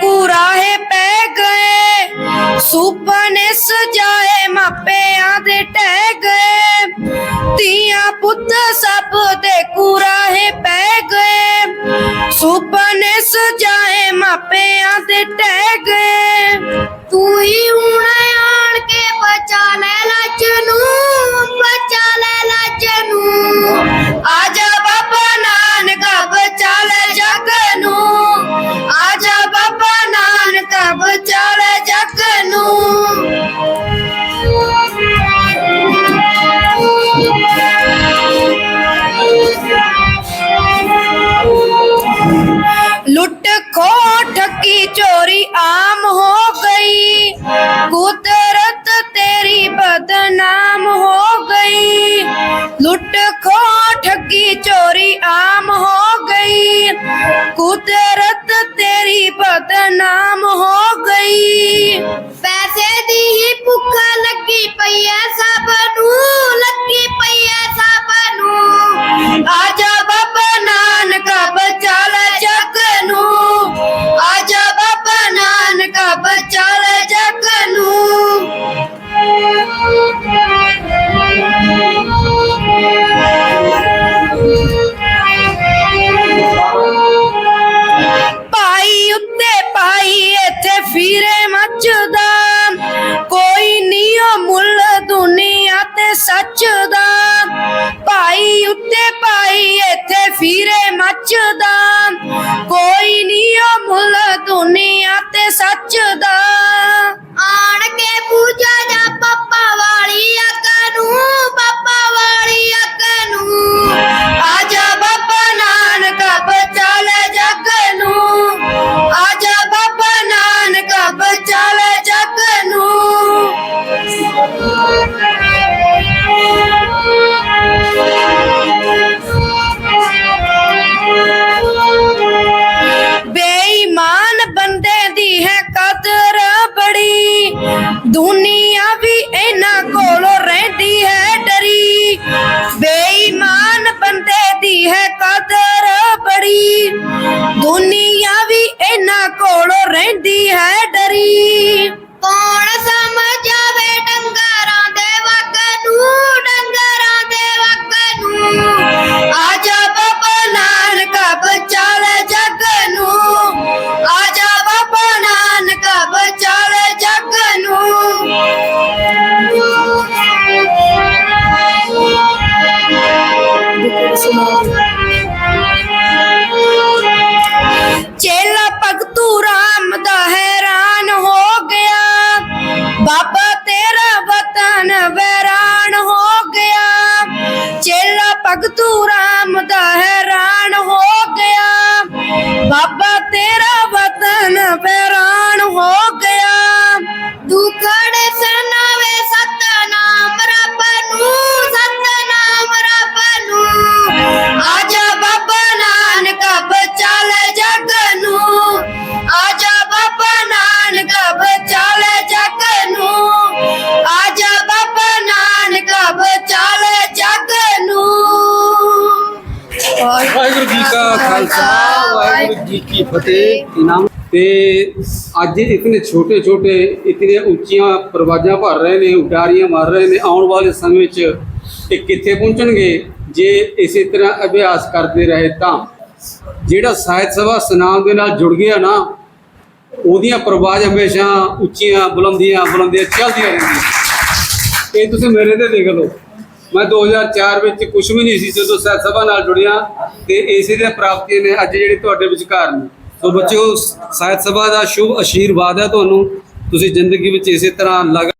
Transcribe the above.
ਕੁਰਾਹੇ ਪੈ ਗਏ ਸੁਪਨੇ ਸਜਾਏ ਮਾਪਿਆਂ ਦੇ ਟਹਿ ਗਏ। ਧੀਆਂ ਪੁੱਤ ਸਭ ਦੇ ਕੁਰਾਹੇ ਪੈ ਗਏ ਸੁਪਨੇ ਸਜਾਏ ਮਾਪਿਆਂ ਦੇ ਟਹਿ ਗਏ। ਬਦਨਾਮ ਹੋ ਗਈ ਲੁੱਟ ਖੋ ਠੱਗੀ ਚੋਰੀ ਆਮ ਹੋ ਗਈ। ਕੁਦਰਤ ਤੇਰੀ ਬਦਨਾਮ ਹੋ ਇੱਥੇ ਫੀਰੇ ਮੱਚਦਾ ਕੋਈ ਨਹੀਂ ਓ ਮੁੱਲ ਦੁਨੀਆ ਤੇ ਸੱਚ ਦਾ ਆਣ ਕੇ ਪੂਜਾ ਕੋਲੋਂ ਰਹਿੰਦੀ ਹੈ ਡਰੀ। ਭਗਤੂ ਹੈਰਾਨ ਹੋ ਗਿਆ। ਬਾਬਾ ਤੇਰਾ ਵਾਹਿਗੁਰੂ ਜੀ ਕਾ ਖਾਲਸਾ, ਵਾਹਿਗੁਰੂ ਜੀ ਕੀ ਫਤਿਹ। ਇਨਾਮ ਤੇ ਅੱਜ ਇਤਨੇ ਛੋਟੇ ਛੋਟੇ ਇਤਨੇ ਉੱਚੀਆਂ ਪਰਵਾਜਾਂ ਭਰ ਰਹੇ ਨੇ, ਉਡਾਰੀਆਂ ਮਾਰ ਰਹੇ ਨੇ, ਆਉਣ ਵਾਲੇ ਸਮੇਂ ਵਿੱਚ ਇਹ ਕਿੱਥੇ ਪਹੁੰਚਣਗੇ? ਜੇ ਇਸੇ ਤਰ੍ਹਾਂ ਅਭਿਆਸ ਕਰਦੇ ਰਹੇ ਤਾਂ ਜਿਹੜਾ ਸਾਹਿਤ ਸਭਾ ਸੁਨਾਮ ਦੇ ਨਾਲ ਜੁੜ ਗਿਆ ਨਾ, ਉਹਦੀਆਂ ਪਰਵਾਜ ਹਮੇਸ਼ਾ ਉੱਚੀਆਂ, ਬੁਲੰਦੀਆਂ ਬੁਲੰਦੀਆਂ ਚੱਲਦੀਆਂ ਰਹਿੰਦੀਆਂ ਇਹ ਤੁਸੀਂ ਮੇਰੇ ਤੇ ਦੇਖ ਲਓ। ਮੈਂ 2004 ਵਿੱਚ ਕੁਝ ਵੀ ਨਹੀਂ ਸੀ ਜਦੋਂ ਸਾਹਿਤ ਸਭਾ ਨਾਲ ਜੁੜਿਆ ਤੇ ਇਸੇ ਦੀਆਂ ਪ੍ਰਾਪਤੀਆਂ ਨੇ ਅੱਜ ਜਿਹੜੇ ਤੁਹਾਡੇ ਵਿਚਕਾਰ ਨੇ। ਸੋ ਬੱਚਿਓ ਸਾਹਿਤ ਸਭਾ ਦਾ ਸ਼ੁਭ ਅਸ਼ੀਰਵਾਦ ਹੈ ਤੁਹਾਨੂੰ। ਤੁਸੀਂ ਜ਼ਿੰਦਗੀ ਵਿੱਚ ਇਸੇ ਤਰ੍ਹਾਂ ਲਗਾ